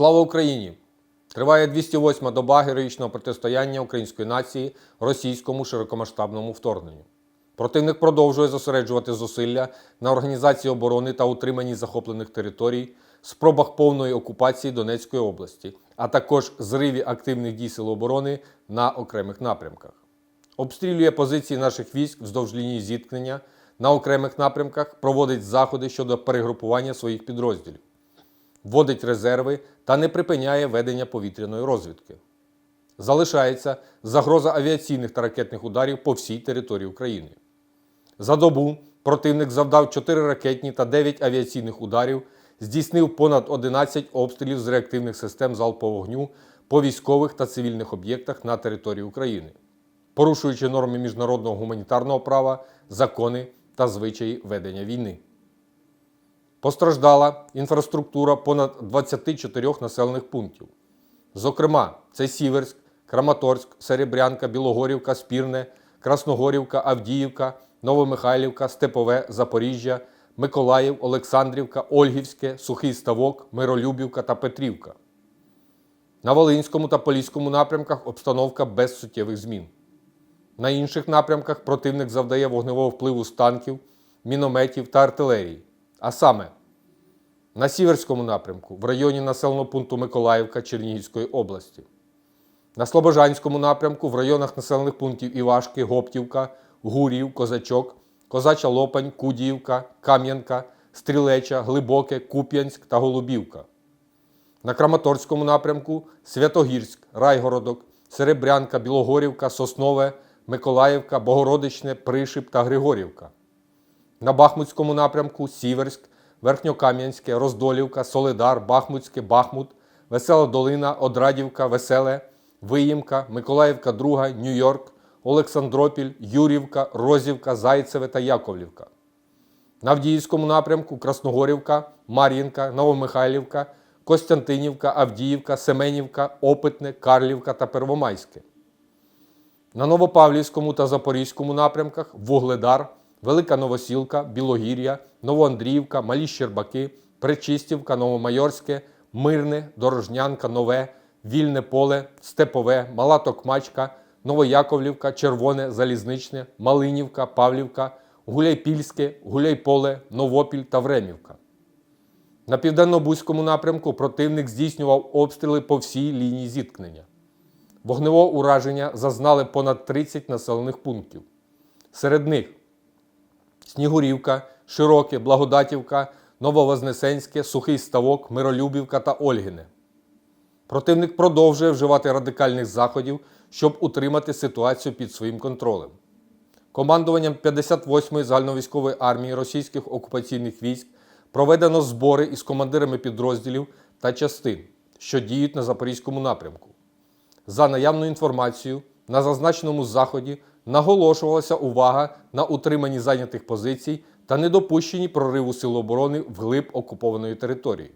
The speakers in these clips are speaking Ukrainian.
Слава Україні! Триває 208-ма доба героїчного протистояння української нації російському широкомасштабному вторгненню. Противник продовжує зосереджувати зусилля на організації оборони та утриманні захоплених територій, спробах повної окупації Донецької області, а також зриві активних дій сил оборони на окремих напрямках. Обстрілює позиції наших військ вздовж лінії зіткнення на окремих напрямках, проводить заходи щодо перегрупування своїх підрозділів вводить резерви та не припиняє ведення повітряної розвідки. Залишається загроза авіаційних та ракетних ударів по всій території України. За добу противник завдав 4 ракетні та 9 авіаційних ударів, здійснив понад 11 обстрілів з реактивних систем залпового вогню по військових та цивільних об'єктах на території України, порушуючи норми міжнародного гуманітарного права, закони та звичаї ведення війни. Постраждала інфраструктура понад 24 населених пунктів. Зокрема, це Сіверськ, Краматорськ, Серебрянка, Білогорівка, Спірне, Красногорівка, Авдіївка, Новомихайлівка, Степове, Запоріжжя, Миколаїв, Олександрівка, Ольгівське, Сухий Ставок, Миролюбівка та Петрівка. На Волинському та Поліському напрямках обстановка без суттєвих змін. На інших напрямках противник завдає вогневого впливу з танків, мінометів та артилерії. А саме на Сіверському напрямку в районі населеного пункту Миколаївка Чернігівської області, на Слобожанському напрямку в районах населених пунктів Івашки, Гоптівка, Гурів, Козачок, Козача Лопань, Кудіївка, Кам'янка, Стрілеча, Глибоке, Куп'янськ та Голубівка. На Краматорському напрямку Святогірськ, Райгородок, Серебрянка, Білогорівка, Соснове, Миколаївка, Богородичне, Пришип та Григорівка. На Бахмутському напрямку Сіверськ, Верхньокам'янське, Роздолівка, Солидар, Бахмутське, Бахмут, Весела Долина, Одрадівка, Веселе, Виїмка, Миколаївка, Друга, Нью-Йорк, Олександропіль, Юрівка, Розівка, Зайцеве та Яковлівка. На Авдіївському напрямку Красногорівка, Мар'їнка, Новомихайлівка, Костянтинівка, Авдіївка, Семенівка, Опитне, Карлівка та Первомайське. На Новопавлівському та Запорізькому напрямках Вугледар, Велика Новосілка, Білогір'я, Новоандріївка, Малі Щербаки, Пречистівка, Новомайорське, Мирне, Дорожнянка, Нове, Вільне Поле, Степове, Мала Токмачка, Новояковлівка, Червоне, Залізничне, Малинівка, Павлівка, Гуляйпільське, Гуляйполе, Новопіль та Времівка. На південно-бузькому напрямку противник здійснював обстріли по всій лінії зіткнення. Вогневого ураження зазнали понад 30 населених пунктів. Серед них Снігурівка, Широке, Благодатівка, Нововознесенське, Сухий Ставок, Миролюбівка та Ольгине. Противник продовжує вживати радикальних заходів, щоб утримати ситуацію під своїм контролем. Командуванням 58-ї загальновійськової армії російських окупаційних військ проведено збори із командирами підрозділів та частин, що діють на Запорізькому напрямку. За наявною інформацією, на зазначеному заході наголошувалася увага на утриманні зайнятих позицій та недопущенні прориву Сил оборони вглиб окупованої території.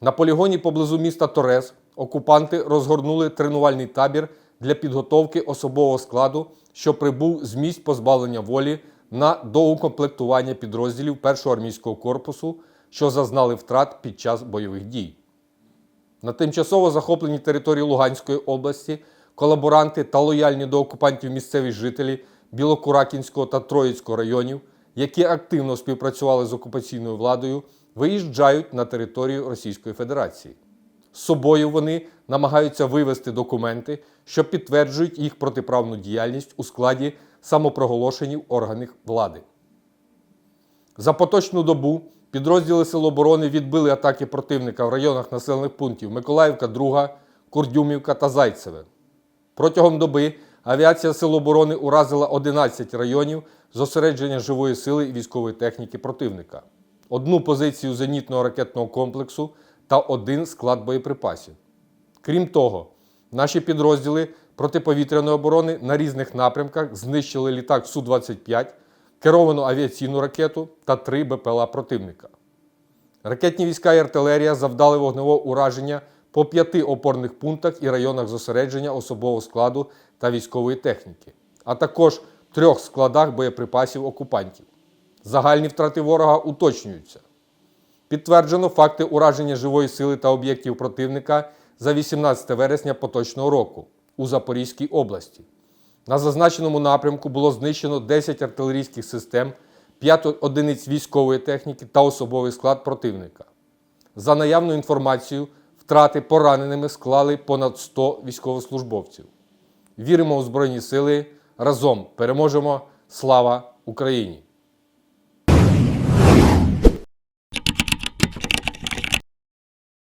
На полігоні поблизу міста Торез окупанти розгорнули тренувальний табір для підготовки особового складу, що прибув з місць позбавлення волі на доукомплектування підрозділів 1-го армійського корпусу, що зазнали втрат під час бойових дій. На тимчасово захопленій території Луганської області колаборанти та лояльні до окупантів місцеві жителі Білокуракінського та Троїцького районів, які активно співпрацювали з окупаційною владою, виїжджають на територію Російської Федерації. З собою вони намагаються вивести документи, що підтверджують їх протиправну діяльність у складі самопроголошенів органів влади. За поточну добу підрозділи Сил оборони відбили атаки противника в районах населених пунктів Миколаївка, Друга, Курдюмівка та Зайцеве. Протягом доби авіація Сил оборони уразила 11 районів зосередження живої сили і військової техніки противника, одну позицію зенітного ракетного комплексу та один склад боєприпасів. Крім того, наші підрозділи протиповітряної оборони на різних напрямках знищили літак Су-25, керовану авіаційну ракету та три БПЛА противника. Ракетні війська і артилерія завдали вогневого ураження по п'яти опорних пунктах і районах зосередження особового складу та військової техніки, а також трьох складах боєприпасів окупантів. Загальні втрати ворога уточнюються. Підтверджено факти ураження живої сили та об'єктів противника за 18 вересня поточного року у Запорізькій області. На зазначеному напрямку було знищено 10 артилерійських систем, 5 одиниць військової техніки та особовий склад противника. За наявною інформацією, втрати пораненими склали понад 100 військовослужбовців. Віримо у Збройні Сили. Разом переможемо! Слава Україні!